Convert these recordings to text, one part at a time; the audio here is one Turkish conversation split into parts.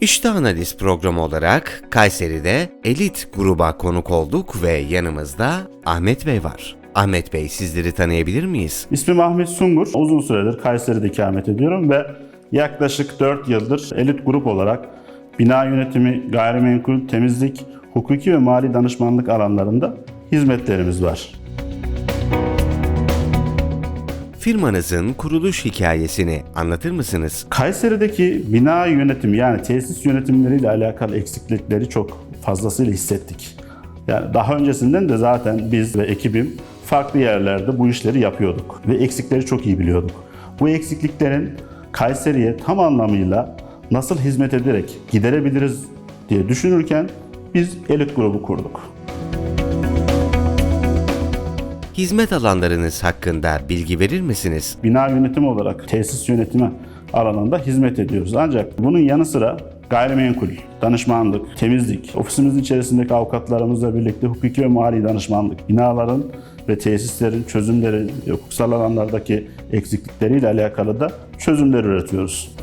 İşte analiz programı olarak Kayseri'de elit gruba konuk olduk ve yanımızda Ahmet Bey var. Ahmet Bey sizleri tanıyabilir miyiz? İsmim Ahmet Sungur. Uzun süredir Kayseri'de ikamet ediyorum ve yaklaşık 4 yıldır elit grup olarak bina yönetimi, gayrimenkul, temizlik, hukuki ve mali danışmanlık alanlarında hizmetlerimiz var. Firmanızın kuruluş hikayesini anlatır mısınız? Kayseri'deki bina yönetimi yani tesis yönetimleriyle alakalı eksiklikleri çok fazlasıyla hissettik. Yani daha öncesinden de zaten biz ve ekibim farklı yerlerde bu işleri yapıyorduk ve eksikleri çok iyi biliyorduk. Bu eksikliklerin Kayseri'ye tam anlamıyla nasıl hizmet ederek giderebiliriz diye düşünürken biz elit grubu kurduk. Hizmet alanlarınız hakkında bilgi verir misiniz? bina yönetimi olarak tesis yönetimi alanında hizmet ediyoruz. Ancak bunun yanı sıra gayrimenkul, danışmanlık, temizlik, ofisimizin içerisindeki avukatlarımızla birlikte hukuki ve mali danışmanlık, binaların ve tesislerin çözümleri, hukuksal alanlardaki eksiklikleriyle alakalı da çözümler üretiyoruz.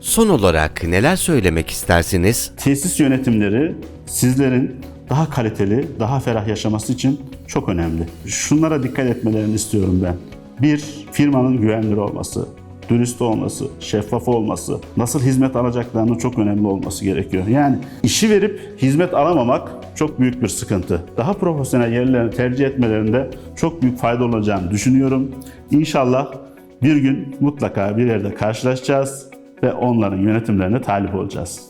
Son olarak neler söylemek istersiniz? Tesis yönetimleri sizlerin daha kaliteli, daha ferah yaşaması için çok önemli. Şunlara dikkat etmelerini istiyorum ben. Bir, firmanın güvenilir olması, dürüst olması, şeffaf olması, nasıl hizmet alacaklarının çok önemli olması gerekiyor. Yani işi verip hizmet alamamak çok büyük bir sıkıntı. Daha profesyonel yerlerini tercih etmelerinde çok büyük fayda olacağını düşünüyorum. İnşallah bir gün mutlaka bir yerde karşılaşacağız ve onların yönetimlerine talip olacağız.